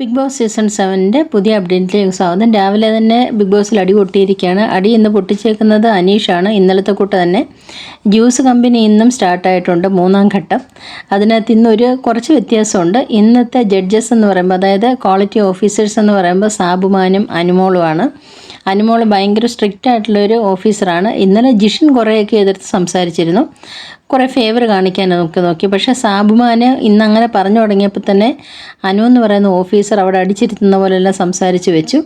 Big boss season സെവന്റെ പുതിയ അപ്ഡേറ്റിലേക്ക് സ്വാഗതം. രാവിലെ തന്നെ ബിഗ് ബോസിൽ അടി പൊട്ടിയിരിക്കുകയാണ്. അടി ഇന്ന് പൊട്ടിച്ചേക്കുന്നത് അനീഷാണ്. ഇന്നലത്തെ കൂട്ട് തന്നെ ജ്യൂസ് കമ്പനി ഇന്നും സ്റ്റാർട്ടായിട്ടുണ്ട് മൂന്നാം ഘട്ടം. അതിനകത്ത് ഇന്നൊരു കുറച്ച് വ്യത്യാസമുണ്ട്. ഇന്നത്തെ ജഡ്ജസ് എന്ന് പറയുമ്പോൾ അതായത് ക്വാളിറ്റി ഓഫീസേഴ്സ് എന്ന് പറയുമ്പോൾ സാബുമാനും അനുമോളുമാണ്. അനുമോൾ ഭയങ്കര സ്ട്രിക്റ്റ് ആയിട്ടുള്ളൊരു ഓഫീസറാണ് ഇന്നലെ ജിഷൻ കുറേയൊക്കെ എതിർത്ത് സംസാരിച്ചിരുന്നു. കുറേ ഫേവർ കാണിക്കാൻ നമുക്ക് നോക്കി. പക്ഷേ സാബുമാന് ഇന്ന് അങ്ങനെ പറഞ്ഞു തുടങ്ങിയപ്പോൾ തന്നെ അനു എന്ന് പറയുന്ന ഓഫീസർ അവിടെ അടിച്ചിരുത്തുന്ന പോലെല്ലാം സംസാരിച്ച് വെച്ചു.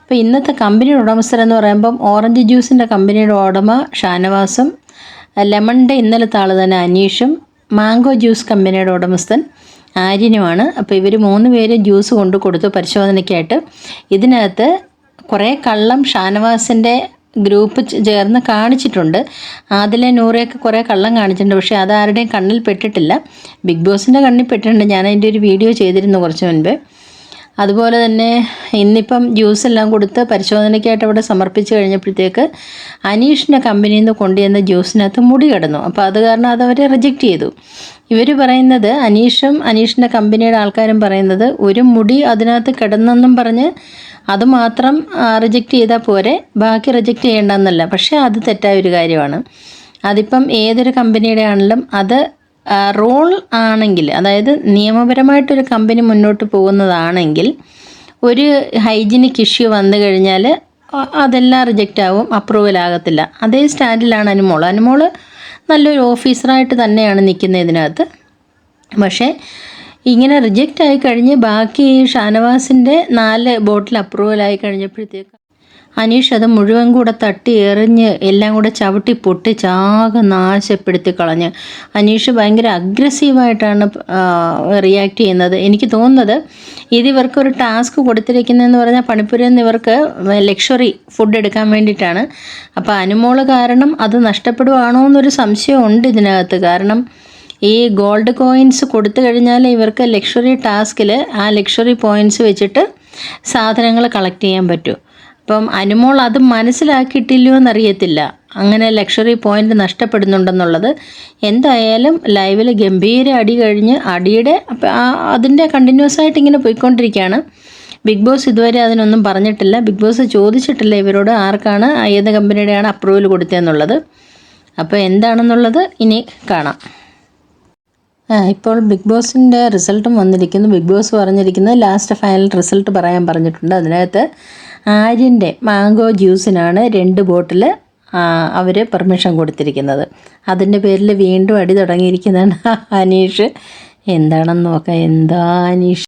അപ്പോൾ ഇന്നത്തെ കമ്പനിയുടെ ഉടമസ്ഥർ എന്ന് പറയുമ്പം ഓറഞ്ച് ജ്യൂസിന്റെ കമ്പനിയുടെ ഉടമ ഷാനവാസും ലെമണിന്റെ ഇന്നലത്തെ ആൾ തന്നെ അനീഷും മാംഗോ ജ്യൂസ് കമ്പനിയുടെ ഉടമസ്ഥൻ ആര്യനുമാണ്. അപ്പോൾ ഇവർ മൂന്ന് പേര് ജ്യൂസ് കൊണ്ടു കൊടുത്തു പരിശോധനയ്ക്കായിട്ട്. ഇതിനകത്ത് കുറേ കള്ളം ഷാനവാസിന്റെ ഗ്രൂപ്പ് ചേർന്ന് കാണിച്ചിട്ടുണ്ട്. ആദിലെ നൂറയൊക്കെ കുറേ കള്ളം കാണിച്ചിട്ടുണ്ട്. പക്ഷേ അത് ആരുടെയും കണ്ണിൽ പെട്ടിട്ടില്ല. ബിഗ് ബോസിന്റെ കണ്ണിൽ പെട്ടിട്ടുണ്ട്. ഞാൻ അതിന്റെ ഒരു വീഡിയോ ചെയ്തിരുന്നു കുറച്ച് മുൻപ്. അതുപോലെ തന്നെ ഇന്നിപ്പം ജ്യൂസ് എല്ലാം കൊടുത്ത് പരിശോധനയ്ക്കായിട്ട് അവിടെ സമർപ്പിച്ച് കഴിഞ്ഞപ്പോഴത്തേക്ക് അനീഷിന്റെ കമ്പനിയിൽ നിന്ന് കൊണ്ടുവന്ന ജ്യൂസിനകത്ത് മുടി കിടന്നു. അപ്പോൾ അത് കാരണം അത് അവർ റിജക്റ്റ് ചെയ്തു. ഇവർ പറയുന്നത് അനീഷും അനീഷിന്റെ കമ്പനിയുടെ ആൾക്കാരും പറയുന്നത് ഒരു മുടി അതിനകത്ത് കിടന്നെന്നും പറഞ്ഞ് അത് മാത്രം റിജക്റ്റ് ചെയ്താൽ പോരെ ബാക്കി റിജക്റ്റ് ചെയ്യേണ്ടെന്നല്ല. പക്ഷേ അത് തെറ്റായ ഒരു കാര്യമാണ്. അതിപ്പം ഏതൊരു കമ്പനിയുടെ ആണെങ്കിലും അത് റോൾ ആണെങ്കിൽ അതായത് നിയമപരമായിട്ടൊരു കമ്പനി മുന്നോട്ട് പോകുന്നതാണെങ്കിൽ ഒരു ഹൈജീനിക് ഇഷ്യൂ വന്നു കഴിഞ്ഞാൽ അതെല്ലാം റിജക്റ്റ് ആവും അപ്രൂവൽ ആകത്തില്ല. അതേ സ്റ്റാൻഡിലാണ് അനുമോൾ. അനുമോൾ നല്ലൊരു ഓഫീസറായിട്ട് തന്നെയാണ് നിൽക്കുന്നത് ഇതിനകത്ത്. പക്ഷേ ഇങ്ങനെ റിജക്റ്റ് ആയി കഴിഞ്ഞ് ബാക്കി ഷാനവാസിന്റെ നാല് ബോട്ടിൽ അപ്രൂവൽ ആയി കഴിഞ്ഞപ്പോഴത്തേക്ക് അനീഷ് അത് മുഴുവൻ കൂടെ തട്ടി എറിഞ്ഞ് എല്ലാം കൂടെ ചവിട്ടി പൊട്ടി ചാകെ നാശപ്പെടുത്തി കളഞ്ഞ്. അനീഷ് ഭയങ്കര അഗ്രസീവായിട്ടാണ് റിയാക്ട് ചെയ്യുന്നത്. എനിക്ക് തോന്നുന്നത് ഇത് ഇവർക്ക് ഒരു ടാസ്ക് കൊടുത്തിരിക്കുന്നതെന്ന് പറഞ്ഞാൽ പണിപ്പുരയിൽ ഇവർക്ക് ലക്ഷറി ഫുഡ് എടുക്കാൻ വേണ്ടിയിട്ടാണ്. അപ്പോൾ അനുമോൾ കാരണം അത് നഷ്ടപ്പെടുവാണോ എന്നൊരു സംശയം ഉണ്ട് ഇതിനകത്ത്. കാരണം ഈ ഗോൾഡ് കോയിൻസ് കൊടുത്തു കഴിഞ്ഞാൽ ഇവർക്ക് ലക്ഷറി ടാസ്കിൽ ആ ലക്ഷറി പോയിന്റ്സ് വെച്ചിട്ട് സാധനങ്ങൾ കളക്ട് ചെയ്യാൻ പറ്റും. അപ്പം അനുമോൾ അത് മനസ്സിലാക്കിയിട്ടില്ലയോ എന്നറിയത്തില്ല അങ്ങനെ ലക്ഷറി പോയിന്റ് നഷ്ടപ്പെടുന്നുണ്ടെന്നുള്ളത്. എന്തായാലും ലൈവിൽ ഗംഭീര അടി കഴിഞ്ഞ് അടിയുടെ അതിന്റെ കണ്ടിന്യൂസ് ആയിട്ട് ഇങ്ങനെ പോയിക്കൊണ്ടിരിക്കുകയാണ് ബിഗ് ബോസ് ഇതുവരെ അതിനൊന്നും പറഞ്ഞിട്ടില്ല. ബിഗ് ബോസ് ചോദിച്ചിട്ടില്ല ഇവരോട് ആർക്കാണ് ഏത് കമ്പനിയുടെയാണ് അപ്രൂവൽ കൊടുത്തതെന്നുള്ളത്. അപ്പോൾ എന്താണെന്നുള്ളത് ഇനി കാണാം. ഇപ്പോൾ ബിഗ് ബോസിന്റെ റിസൾട്ടും വന്നിരിക്കുന്നു. ബിഗ് ബോസ് പറഞ്ഞിരിക്കുന്നത് ലാസ്റ്റ് ഫൈനൽ റിസൾട്ട് പറയാൻ പറഞ്ഞിട്ടുണ്ട്. അതിനകത്ത് ആര്യന്റെ മാംഗോ ജ്യൂസിനാണ് രണ്ട് ബോട്ടിൽ അവർ പെർമിഷൻ കൊടുത്തിരിക്കുന്നത്. അതിന്റെ പേരിൽ വീണ്ടും അടി തുടങ്ങിയിരിക്കുന്നതാണ് അനീഷ്. എന്താണെന്ന് നോക്കാം. എന്താ അനീഷ്?